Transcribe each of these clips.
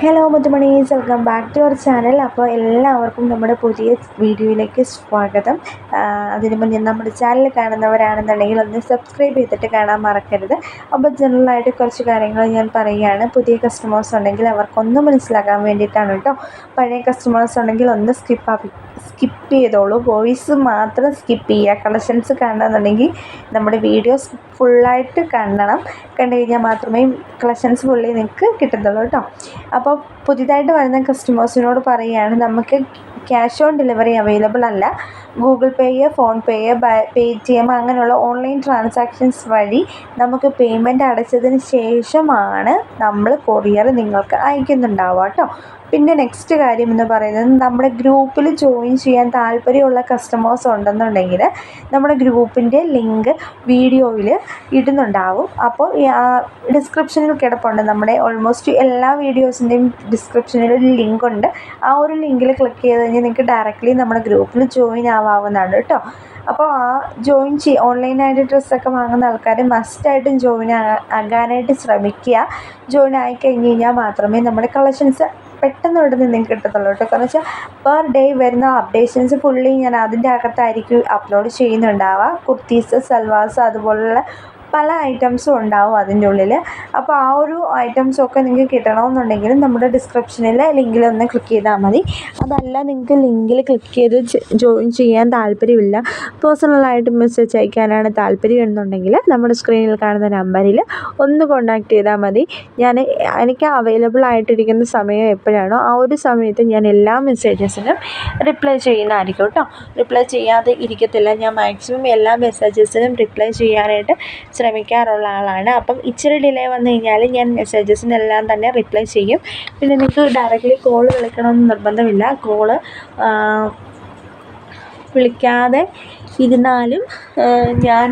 Hello മുത്തുമണീസ്. Welcome back to our channel അപ്പോൾ എല്ലാവർക്കും നമ്മുടെ പുതിയ വീഡിയോയിലേക്ക് സ്വാഗതം. അതിന് മുന്നേ നമ്മുടെ ചാനൽ കാണുന്നവരാണെന്നുണ്ടെങ്കിൽ ഒന്ന് സബ്സ്ക്രൈബ് ചെയ്തിട്ട് കാണാൻ മറക്കരുത്. അപ്പോൾ ജനറലായിട്ട് കുറച്ച് കാര്യങ്ങൾ ഞാൻ പറയുകയാണ്. പുതിയ കസ്റ്റമേഴ്സ് ഉണ്ടെങ്കിൽ അവർക്കൊന്നും മനസ്സിലാക്കാൻ വേണ്ടിയിട്ടാണ് കേട്ടോ. പഴയ കസ്റ്റമേഴ്സ് ഉണ്ടെങ്കിൽ ഒന്ന് സ്കിപ്പ് സ്കിപ്പ് ചെയ്തോളൂ. വോയിസ് മാത്രം സ്കിപ്പ് ചെയ്യുക. കളക്ഷൻസ് കാണണമെന്നുണ്ടെങ്കിൽ നമ്മുടെ വീഡിയോസ് ഫുള്ളായിട്ട് കാണണം. കണ്ടു കഴിഞ്ഞാൽ മാത്രമേ കളക്ഷൻസ് ഫുള്ളി നിങ്ങൾക്ക് കിട്ടത്തുള്ളൂ കേട്ടോ. അപ്പോൾ പുതിയതായിട്ട് വരുന്ന കസ്റ്റമേഴ്സിനോട് പറയുകയാണ് നമുക്ക് ക്യാഷ് ഓൺ ഡെലിവറി അവൈലബിൾ അല്ല. Google Pay PhonePe Paytm അങ്ങനെയുള്ള ഓൺലൈൻ ട്രാൻസാക്ഷൻസ് വഴി നമുക്ക് പേയ്മെന്റ് അടച്ചതിന് ശേഷമാണ് നമ്മൾ കൊറിയർ നിങ്ങൾക്ക് അയക്കുന്നുണ്ടാവുക കേട്ടോ. പിന്നെ നെക്സ്റ്റ് കാര്യം എന്ന് പറയുന്നത് നമ്മുടെ ഗ്രൂപ്പിൽ ജോയിൻ ചെയ്യാൻ താല്പര്യമുള്ള കസ്റ്റമേഴ്സ് ഉണ്ടെന്നുണ്ടെങ്കിൽ നമ്മുടെ ഗ്രൂപ്പിന്റെ ലിങ്ക് വീഡിയോയിൽ ഇടുന്നുണ്ടാവും. അപ്പോൾ ഡിസ്ക്രിപ്ഷനിൽ കിടപ്പുണ്ട്. നമ്മുടെ ഓൾമോസ്റ്റ് എല്ലാ വീഡിയോസിന്റെയും ഡിസ്ക്രിപ്ഷനിൽ ഒരു ലിങ്ക് ഉണ്ട് ആ ഒരു ലിങ്കിൽ ക്ലിക്ക് ചെയ്ത് കഴിഞ്ഞാൽ നിങ്ങൾക്ക് ഡയറക്റ്റ്ലി നമ്മുടെ ഗ്രൂപ്പിൽ ജോയിൻ ആവാവുന്നതാണ് കേട്ടോ. അപ്പോൾ ആ ജോയിൻ ചെയ് ഓൺലൈനായിട്ട് ഡ്രസ്സൊക്കെ വാങ്ങുന്ന ആൾക്കാർ മസ്റ്റായിട്ടും ജോയിൻ ആകാനായിട്ട് ശ്രമിക്കുക. ജോയിൻ ആയി കഴിഞ്ഞ് കഴിഞ്ഞാൽ മാത്രമേ നമ്മുടെ കളക്ഷൻസ് പെട്ടെന്ന് ഇവിടെ നിന്ന് കിട്ടത്തുള്ളൂ കേട്ടോ. കാരണം വെച്ചാൽ പെർ ഡേ വരുന്ന അപ്ഡേഷൻസ് ഫുള്ളി ഞാൻ അതിന്റെ അകത്തായിരിക്കും അപ്ലോഡ് ചെയ്യുന്നുണ്ടാവുക. കുർത്തീസ് സൽവാസ് അതുപോലുള്ള പല ഐറ്റംസും ഉണ്ടാവും അതിന്റെ ഉള്ളിൽ അപ്പോൾ ആ ഒരു ഐറ്റംസൊക്കെ നിങ്ങൾക്ക് കിട്ടണമെന്നുണ്ടെങ്കിൽ നമ്മുടെ ഡിസ്ക്രിപ്ഷനിൽ ലിങ്കിൽ ഒന്ന് ക്ലിക്ക് ചെയ്താൽ മതി. അതല്ല നിങ്ങൾക്ക് ലിങ്കിൽ ക്ലിക്ക് ചെയ്ത് ജോയിൻ ചെയ്യാൻ താല്പര്യമില്ല. പേഴ്സണലായിട്ട് മെസ്സേജ് അയക്കാനാണ് താല്പര്യം എന്നുണ്ടെങ്കിൽ നമ്മുടെ സ്ക്രീനിൽ കാണുന്ന നമ്പറിൽ ഒന്ന് കോൺടാക്റ്റ് ചെയ്താൽ മതി. ഞാൻ എനിക്ക് അവൈലബിൾ ആയിട്ടിരിക്കുന്ന സമയം എപ്പോഴാണോ ആ ഒരു സമയത്ത് ഞാൻ എല്ലാ മെസ്സേജസിനും റിപ്ലൈ ചെയ്യുന്നതായിരിക്കും കേട്ടോ റിപ്ലൈ ചെയ്യാതെ ഇരിക്കത്തില്ല. ഞാൻ മാക്സിമം എല്ലാ മെസ്സേജസിനും റിപ്ലൈ ചെയ്യാനായിട്ട് ശ്രമിക്കാറുള്ള ആളാണ്. അപ്പം ഇച്ചിരി ഡിലേ വന്നു കഴിഞ്ഞാൽ ഞാൻ മെസ്സേജസിനെല്ലാം തന്നെ റിപ്ലൈ ചെയ്യും. പിന്നെ നിങ്ങൾക്ക് ഡയറക്റ്റ്ലി കോൾ വിളിക്കണമെന്ന് നിർബന്ധമില്ല. കോൾ വിളിക്കാതെ ഇരുന്നാലും ഞാൻ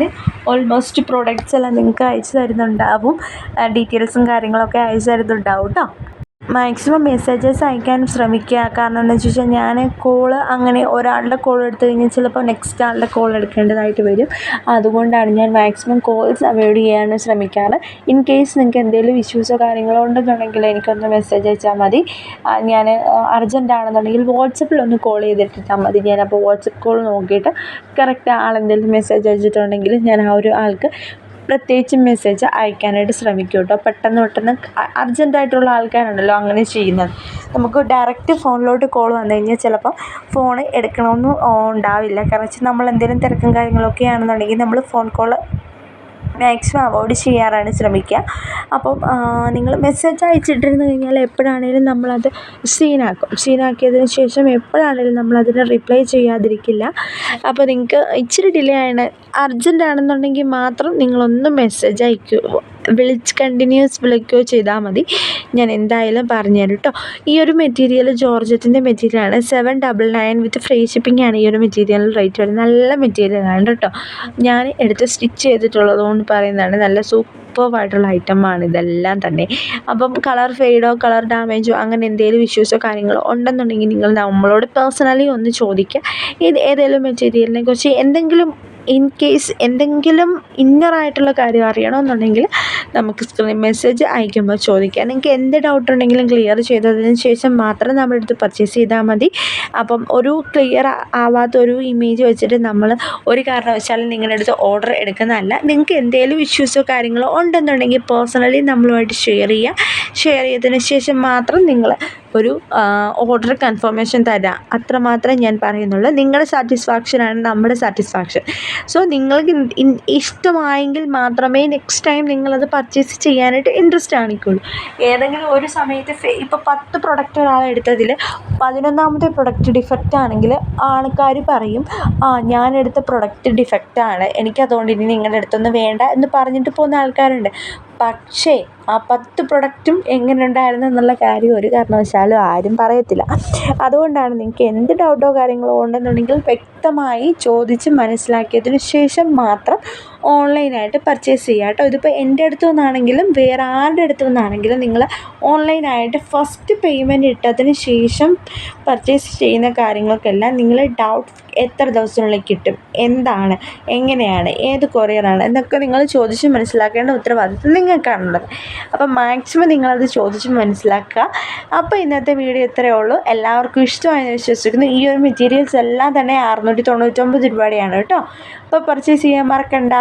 ഓൾമോസ്റ്റ് പ്രോഡക്റ്റ്സ് എല്ലാം നിങ്ങൾക്ക് അയച്ചു തരുന്നുണ്ടാവും. ഡീറ്റെയിൽസും കാര്യങ്ങളൊക്കെ അയച്ചു തരുന്നുണ്ടാവും കേട്ടോ മാക്സിമം മെസ്സേജസ് അയക്കാൻ ശ്രമിക്കുക. കാരണം എന്താണെന്ന് വെച്ച് കഴിഞ്ഞാൽ ഞാൻ കോൾ അങ്ങനെ ഒരാളുടെ കോൾ എടുത്തു കഴിഞ്ഞാൽ ചിലപ്പോൾ നെക്സ്റ്റ് ആളുടെ കോൾ എടുക്കേണ്ടതായിട്ട് വരും. അതുകൊണ്ടാണ് ഞാൻ മാക്സിമം കോൾസ് അവോയ്ഡ് ചെയ്യാൻ ശ്രമിക്കാറ്. ഇൻ കേസ് നിങ്ങൾക്ക് എന്തെങ്കിലും ഇഷ്യൂസോ കാര്യങ്ങളോ ഉണ്ടെന്നുണ്ടെങ്കിൽ എനിക്കൊന്ന് മെസ്സേജ് അയച്ചാൽ മതി. ഞാൻ അർജന്റ് ആണെന്നുണ്ടെങ്കിൽ വാട്സപ്പിൽ ഒന്ന് കോൾ ചെയ്തിട്ടിട്ടാൽ മതി. ഞാൻ അപ്പോൾ വാട്സപ്പ് കോൾ നോക്കിയിട്ട് കറക്റ്റ് ആളെന്തെങ്കിലും മെസ്സേജ് അയച്ചിട്ടുണ്ടെങ്കിൽ ഞാൻ ആ ഒരു ആൾക്ക് പ്രത്യേകിച്ച് മെസ്സേജ് അയക്കാനായിട്ട് ശ്രമിക്കും കേട്ടോ പെട്ടെന്ന് പെട്ടെന്ന് അർജന്റായിട്ടുള്ള ആൾക്കാരുണ്ടല്ലോ അങ്ങനെ ചെയ്യുന്നത്. നമുക്ക് ഡയറക്റ്റ് ഫോണിലോട്ട് കോൾ വന്നു കഴിഞ്ഞാൽ ചിലപ്പോൾ ഫോൺ എടുക്കണമെന്ന് ഉണ്ടാവില്ല. കാരണം വെച്ചാൽ നമ്മൾ എന്തെങ്കിലും തിരക്കും കാര്യങ്ങളൊക്കെ ആണെന്നുണ്ടെങ്കിൽ നമ്മൾ ഫോൺ കോൾ മാക്സിമം അവോയ്ഡ് ചെയ്യാറാണ് ശ്രമിക്കുക. അപ്പം നിങ്ങൾ മെസ്സേജ് അയച്ചിട്ടിരുന്നു കഴിഞ്ഞാൽ എപ്പോഴാണേലും നമ്മളത് സീനാക്കും. സീനാക്കിയതിന് ശേഷം എപ്പോഴാണേലും നമ്മളതിന് റിപ്ലൈ ചെയ്യാതിരിക്കില്ല. അപ്പോൾ നിങ്ങൾക്ക് ഇച്ചിരി ഡിലേ ആണ്. അർജന്റ് ആണെന്നുണ്ടെങ്കിൽ മാത്രം നിങ്ങളൊന്ന് മെസ്സേജ് അയക്കൂ. വിളിച്ച് കണ്ടിന്യൂസ് വിളിക്കുകയോ ചെയ്താൽ മതി. ഞാൻ എന്തായാലും പറഞ്ഞു തരും കേട്ടോ. ഈ ഒരു മെറ്റീരിയൽ ജോർജറ്റിന്റെ മെറ്റീരിയലാണ് seven double nine with free shipping ആണ് ഈ ഒരു മെറ്റീരിയൽ റേറ്റ് വരുന്നത്. നല്ല മെറ്റീരിയലാണ് കേട്ടോ. ഞാൻ എടുത്ത് സ്റ്റിച്ച് ചെയ്തിട്ടുള്ളത് കൊണ്ട് പറയുന്നതാണ്. നല്ല സൂപ്പർവായിട്ടുള്ള ഐറ്റമാണ് ഇതെല്ലാം തന്നെ. അപ്പം കളർ ഫെയ്ഡോ കളർ ഡാമേജോ അങ്ങനെ എന്തെങ്കിലും ഇഷ്യൂസോ കാര്യങ്ങളോ ഉണ്ടെന്നുണ്ടെങ്കിൽ നിങ്ങൾ നമ്മളോട് പേഴ്സണലി ഒന്ന് ചോദിക്കുക. ഇത് ഏതെങ്കിലും മെറ്റീരിയലിനെ കുറിച്ച് എന്തെങ്കിലും ഇൻ കേസ് എന്തെങ്കിലും ഇന്നറായിട്ടുള്ള കാര്യം അറിയണമെന്നുണ്ടെങ്കിൽ നമുക്ക് സ്ക്രീൻ മെസ്സേജ് അയക്കുമ്പോൾ ചോദിക്കാം. നിങ്ങൾക്ക് എന്ത് ഡൗട്ട് ഉണ്ടെങ്കിലും ക്ലിയർ ചെയ്തതിന് ശേഷം മാത്രം നമ്മുടെ അടുത്ത് പർച്ചേസ് ചെയ്താൽ മതി. അപ്പം ഒരു ക്ലിയർ ആവാത്ത ഒരു ഇമേജ് വെച്ചിട്ട് നമ്മൾ ഒരു കാരണവശാലും നിങ്ങളുടെ അടുത്ത് ഓർഡർ എടുക്കുന്നതല്ല. നിങ്ങൾക്ക് എന്തെങ്കിലും ഇഷ്യൂസോ കാര്യങ്ങളോ ഉണ്ടെന്നുണ്ടെങ്കിൽ പേഴ്സണലി നമ്മളുമായിട്ട് ഷെയർ ചെയ്യുക ഷെയർ ചെയ്തതിന് ശേഷം മാത്രം നിങ്ങൾ ഒരു ഓർഡർ കൺഫർമേഷൻ തരാം. അത്രമാത്രം ഞാൻ പറയുന്നുള്ളൂ. നിങ്ങളുടെ സാറ്റിസ്ഫാക്ഷനാണ് നമ്മുടെ സാറ്റിസ്ഫാക്ഷൻ സോ നിങ്ങൾക്ക് ഇഷ്ടമായെങ്കിൽ മാത്രമേ നെക്സ്റ്റ് ടൈം നിങ്ങളത് പർച്ചേസ് ചെയ്യാനായിട്ട് ഇൻട്രസ്റ്റ് കാണിക്കുള്ളൂ. ഏതെങ്കിലും ഒരു സമയത്ത് ഇപ്പോൾ പത്ത് പ്രൊഡക്റ്റ് ഒരാൾ എടുത്തതിൽ പതിനൊന്നാമത്തെ പ്രൊഡക്റ്റ് ഡിഫക്റ്റ് ആണെങ്കിൽ ആൾക്കാർ പറയും ആ ഞാൻ എടുത്ത പ്രൊഡക്റ്റ് ഡിഫക്റ്റാണ് എനിക്കതുകൊണ്ട് ഇനി നിങ്ങളുടെ അടുത്തൊന്നും വേണ്ട എന്ന് പറഞ്ഞിട്ട് പോകുന്ന ആൾക്കാരുണ്ട്. പക്ഷേ ആ പത്ത് പ്രൊഡക്റ്റും എങ്ങനെ ഉണ്ടായിരുന്നു എന്നുള്ള കാര്യം ഒരു കാരണവശാലും ആരും പറയത്തില്ല. അതുകൊണ്ടാണ് നിങ്ങൾക്ക് എന്ത് ഡൗട്ടോ കാര്യങ്ങളോ ഉണ്ടെന്നുണ്ടെങ്കിൽ വ്യക്തമായി ചോദിച്ച് മനസ്സിലാക്കിയതിന് ശേഷം മാത്രം ഓൺലൈനായിട്ട് പർച്ചേസ് ചെയ്യുക കേട്ടോ. ഇതിപ്പോൾ എന്റെ അടുത്തു നിന്നാണെങ്കിലും വേറെ ആരുടെ അടുത്തു നിന്നാണെങ്കിലും നിങ്ങൾ ഓൺലൈനായിട്ട് ഫസ്റ്റ് പേയ്മെന്റ് ഇട്ടതിന് ശേഷം പർച്ചേസ് ചെയ്യുന്ന കാര്യങ്ങൾക്കെല്ലാം നിങ്ങൾ ഡൗട്ട് എത്ര ദിവസത്തിനുള്ളിൽ കിട്ടും? എന്താണ്? എങ്ങനെയാണ്? ഏത് കൊറിയറാണ് എന്നൊക്കെ നിങ്ങൾ ചോദിച്ച് മനസ്സിലാക്കേണ്ട ഉത്തരവാദിത്വം നിങ്ങൾക്കാണുള്ളത്. അപ്പം മാക്സിമം നിങ്ങളത് ചോദിച്ച് മനസ്സിലാക്കുക. അപ്പോൾ ഇന്നത്തെ വീഡിയോ ഇത്രയേ ഉള്ളൂ. എല്ലാവർക്കും ഇഷ്ടമായെന്ന് വിശ്വസിക്കുന്നു. ഈ ഒരു മെറ്റീരിയൽസ് എല്ലാം തന്നെ അറുന്നൂറ്റി തൊണ്ണൂറ്റൊമ്പത് രൂപയുടെയാണ് കേട്ടോ. അപ്പോൾ പർച്ചേസ് ചെയ്യാൻ മറക്കണ്ട.